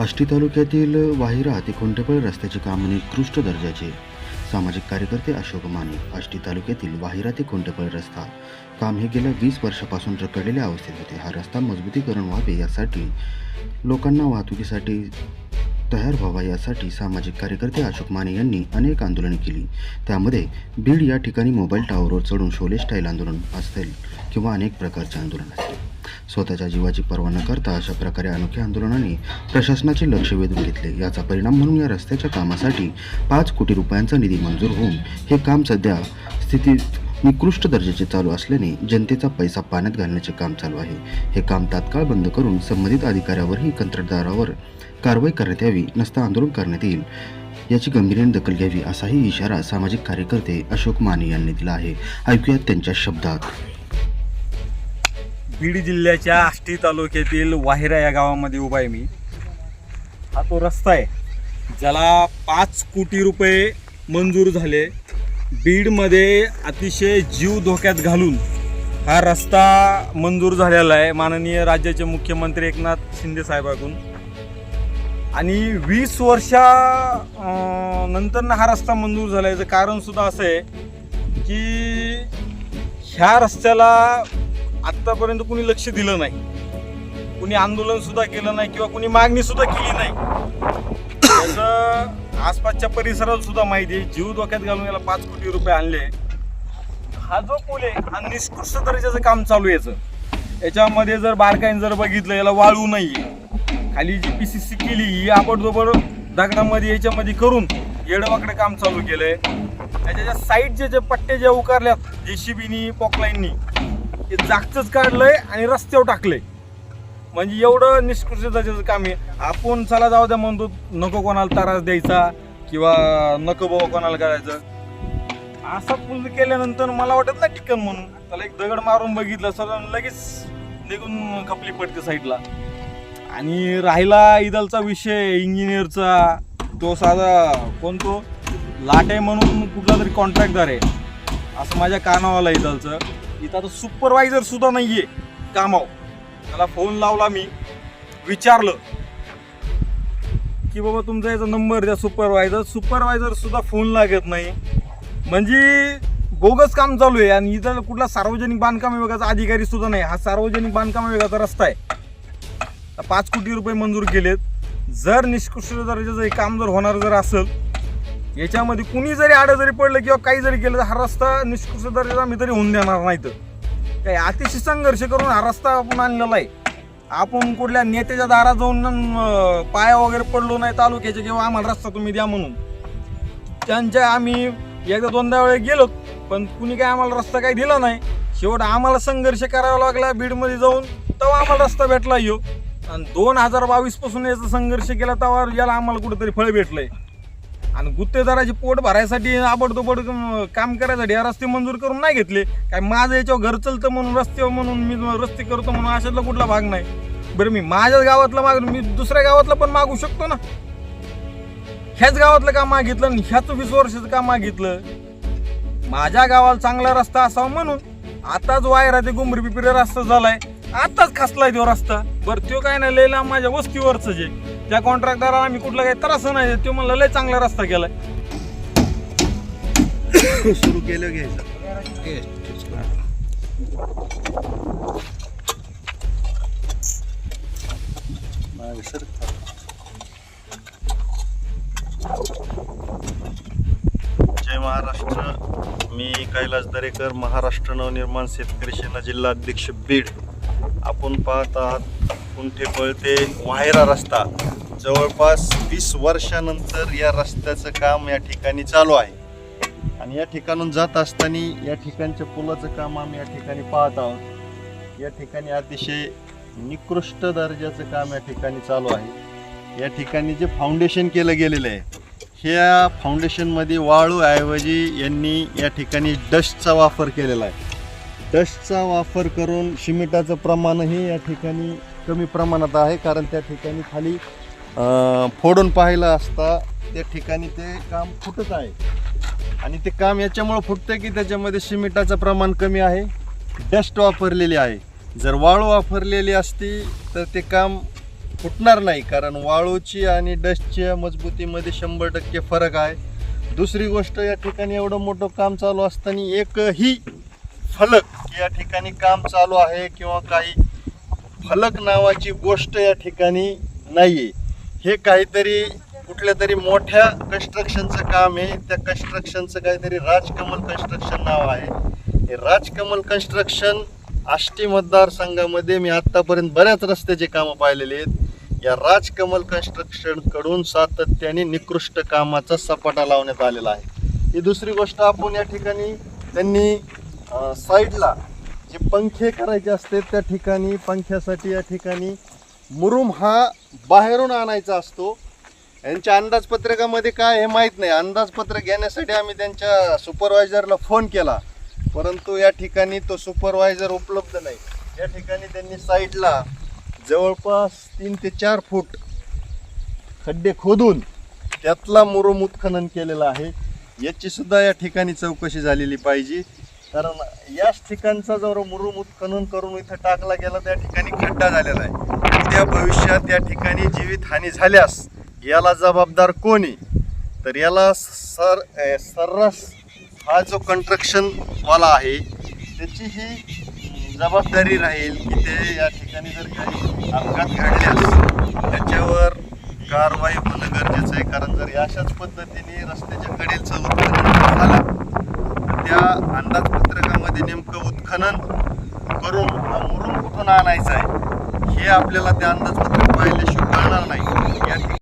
आष्टी तालुक्यातील वाहिरा ते खुंटेपळ रस्त्याचे काम निकृष्ट दर्जाचे. सामाजिक कार्यकर्ते अशोक माने आष्टी तालुक्यातील वाहिरा ते खुंटेपळ रस्ता. काम हे गेल्या वीस वर्षापासून रखडलेल्या अवस्थेत होते. हा रस्ता मजबूतीकरण व्हावे यासाठी लोकांना वाहतुकीसाठी तयार व्हावा यासाठी सामाजिक कार्यकर्ते अशोक माने यांनी अनेक आंदोलने केली. त्यामध्ये बीड या ठिकाणी मोबाईल टावरवर चढून शोले स्टाईल आंदोलन असेल किंवा अनेक प्रकारचे आंदोलन असेल. स्वतःच्या जीवाची पर्वा न करता अशा प्रकारे अनोख्या आंदोलनाने प्रशासनाचे लक्ष वेधून घेतले. याचा परिणाम म्हणून या रस्त्याच्या कामासाठी पाच कोटी रुपयांचा निधी मंजूर होऊन हे काम सध्या स्थितीत निकृष्ट दर्जाचे चालू असल्याने जनतेचा पैसा पाण्यात घालण्याचे काम चालू आहे. हे काम तात्काळ बंद करून संबंधित अधिकाऱ्यावरही कंत्राटदारावर कारवाई करण्यात यावी नसता आंदोलन करण्यात येईल याची गंभीर्याने दखल घ्यावी असाही इशारा सामाजिक कार्यकर्ते अशोक माने यांनी दिला आहे. ऐकूयात त्यांच्या शब्दात. बीड जिल्ह्याच्या आष्टी तालुक्यातील वाहिरा या गावामध्ये उभा आहे मी. हा तो रस्ता आहे ज्याला पाच कोटी रुपये मंजूर झाले. बीडमध्ये अतिशय जीव धोक्यात घालून हा रस्ता मंजूर झालेला आहे माननीय राज्याचे मुख्यमंत्री एकनाथ शिंदे साहेबाकडून. आणि वीस वर्षा नंतर हा रस्ता मंजूर झाला याचं असं आहे की ह्या रस्त्याला आत्तापर्यंत कुणी लक्ष दिलं नाही. कुणी आंदोलन सुद्धा केलं नाही किंवा कुणी मागणी सुद्धा केली नाही. त्याचं आसपासच्या परिसरात सुद्धा माहिती आहे. जीव धोक्यात घालून याला पाच कोटी रुपये आणले. हा जो पूल आहे हा निष्कृष्ट दर्जाचं काम चालू आहे याचं. याच्यामध्ये जर बारकाईने जर बघितलं याला वाळू नाही खाली जी पी सी सी केली ही आपण दगडामध्ये याच्यामध्ये करून येडवाकडे काम चालू केलंय. त्याच्या साईडचे जे पट्टे जे उकारल्यात जेसीबीनी पॉकलाईननी ते जागचंच काढलंय आणि रस्त्यावर टाकलंय. म्हणजे एवढं निष्कृष्ट काम आहे. आपण चला जाऊ द्या म्हणतो नको कोणाला त्रास द्यायचा किंवा नको बाबा कोणाला करायचं. असा पूल केल्यानंतर मला वाटत ना टिकन म्हणून. त्याला एक दगड मारून बघितलं सर लगेच निघून खपली पडते साईडला. आणि राहिला इदलचा विषय इंजिनियरचा. तो साधा कोणतो? लाटे म्हणून कुठला तरी कॉन्ट्रॅक्टर आहे. असं माझ्या कानावाला इदलचं. इथं आता सुपरवायझर सुद्धा नाहीये. कामाव त्याला फोन लावला मी. विचारलं. की बाबा तुमचा याचा नंबर द्या सुपरवायझर सुपरवायझर सुद्धा फोन लागत नाही. म्हणजे बोगस काम चालू आहे आणि इथं कुठला सार्वजनिक बांधकाम विभागाचा अधिकारी सुद्धा नाही. हा सार्वजनिक बांधकाम विभागाचा रस्ता आहे. तर पाच कोटी रुपये मंजूर केलेत. जर निष्कृष्ट दर्जाचं हे काम जर होणार जर असेल याच्यामध्ये कुणी जरी आडं जरी पडलं किंवा काही जरी केलं तर हा रस्ता निष्कृष दर्जाचा आम्ही तरी होऊन देणार नाही तर. काही अतिशय संघर्ष करून हा रस्ता आपण आणलेला आहे. आपण कुठल्या नेत्याच्या दारात जाऊन पाया वगैरे पडलो नाही तालुक्याचे किंवा आम्हाला रस्ता तुम्ही द्या म्हणून. त्यांच्या आम्ही एकदा दोनदा वेळेस गेलो पण कुणी काय आम्हाला रस्ता काही दिला नाही. शेवट आम्हाला संघर्ष करावा लागला बीडमध्ये जाऊन तेव्हा आम्हाला रस्ता भेटला यो. आणि दोन हजार बावीसपासून याचा संघर्ष केला तेव्हा याला आम्हाला कुठेतरी फळ भेटलंय. आणि गुत्तेदाराची पोट भरायसाठी आबडतोबड काम करायसाठी हा रस्ते मंजूर करून नाही घेतले. काय माझं याच्यावर घर चलतं म्हणून रस्ते म्हणून मी रस्ते करतो म्हणून अशातला कुठला भाग नाही. बरं मी माझ्याच गावातला माग मी दुसऱ्या गावातला पण मागू शकतो ना? ह्याच गावातलं काम मागितलं आणि ह्याच वीस वर्षाचं काम मागितलं माझ्या गावाला चांगला रस्ता असावा म्हणून आताच वायरा ते गुमरी पिपरी रस्ता झालाय. आताच खासलाय तो रस्ता. बरं तो काय नाही लय माझ्या वस्तीवरच जे त्या कॉन्ट्रॅक्टरला आम्ही कुठला काही त्रास नाही. तो म्हणला लय चांगला रस्ता केलाय. सुरू केलं घ्यायचं सर. जय महाराष्ट्र. मी कैलास दरेकर महाराष्ट्र नवनिर्माण शेतकरी सेना जिल्हा अध्यक्ष बीड. आपण पाहत आहात कुंठे पळते वायरा रस्ता. जवळपास वीस वर्षानंतर या रस्त्याचं काम या ठिकाणी चालू आहे. आणि या ठिकाणून जात असताना या ठिकाणच्या पुलाचं काम आम्ही या ठिकाणी पाहत आहोत. या ठिकाणी अतिशय निकृष्ट दर्जाचं काम या ठिकाणी चालू आहे. या ठिकाणी जे फाउंडेशन केलं गेलेलं आहे ह्या फाउंडेशनमध्ये वाळूऐवजी यांनी या ठिकाणी डस्टचा वापर केलेला आहे. डस्टचा वापर करून शिमिटाचं प्रमाणही या ठिकाणी कमी प्रमाणात आहे कारण त्या ठिकाणी खाली फोडून पाहिलं असता त्या ठिकाणी ते काम फुटत आहे. आणि ते काम याच्यामुळं फुटतं की त्याच्यामध्ये सिमेंटाचं प्रमाण कमी आहे. डस्ट वापरलेली आहे. जर वाळू वापरलेली असती तर ते काम फुटणार नाही कारण वाळूची आणि डस्टच्या मजबूतीमध्ये शंभर टक्के फरक आहे. दुसरी गोष्ट या ठिकाणी एवढं मोठं काम चालू असताना एकही फलक या ठिकाणी काम चालू आहे किंवा काही फलक नावाची गोष्ट या ठिकाणी नाही आहे हे काहीतरी कुठल्या तरी मोठ्या कन्स्ट्रक्शनचं काम आहे. त्या कन्स्ट्रक्शनचं काहीतरी राजकमल कन्स्ट्रक्शन नाव आहे. हे राजकमल कन्स्ट्रक्शन आष्टी मतदारसंघामध्ये मी आत्तापर्यंत बऱ्याच रस्त्याचे कामं पाहिलेले आहेत. या राजकमल कन्स्ट्रक्शनकडून सातत्याने निकृष्ट कामाचा सपाटा लावण्यात आलेला आहे. ही दुसरी गोष्ट आपण या ठिकाणी त्यांनी साईडला जे पंखे करायचे असते त्या ठिकाणी पंख्यासाठी या ठिकाणी मुरुम हा बाहेरून आणायचा असतो. यांच्या अंदाजपत्रकामध्ये काय हे माहीत नाही. अंदाजपत्रक घेण्यासाठी आम्ही त्यांच्या सुपरवायझरला फोन केला. परंतु या ठिकाणी तो सुपरवायझर उपलब्ध नाही. या ठिकाणी त्यांनी साईडला जवळपास तीन ते चार फूट खड्डे खोदून त्यातला मुरुम उत्खनन केलेला आहे. याची सुद्धा या ठिकाणी चौकशी झालेली पाहिजे. कारण याच ठिकाणचा जर मुरुम उत्खनन करून इथं टाकला गेला त्या ठिकाणी खड्डा झालेला आहे. उद्या भविष्यात या ठिकाणी जीवितहानी झाल्यास याला जबाबदार कोणी? तर याला सर सर्रास हा जो कंट्रक्शनवाला आहे त्याची ही जबाबदारी राहील की ते या ठिकाणी जर काही अपघात घडल्यास त्याच्यावर कारवाई होणं गरजेचं आहे. कारण जर अशाच पद्धतीने रस्त्याच्या कडेचं उत्खनन या अंदाजपत्रकामध्ये नेमकं उत्खनन करून हा मुरुम कुठून आणायचा आहे हे आपल्याला त्या अंदाजपत्रक पाहिल्याशिवाय कळणार नाही. या ठिकाणी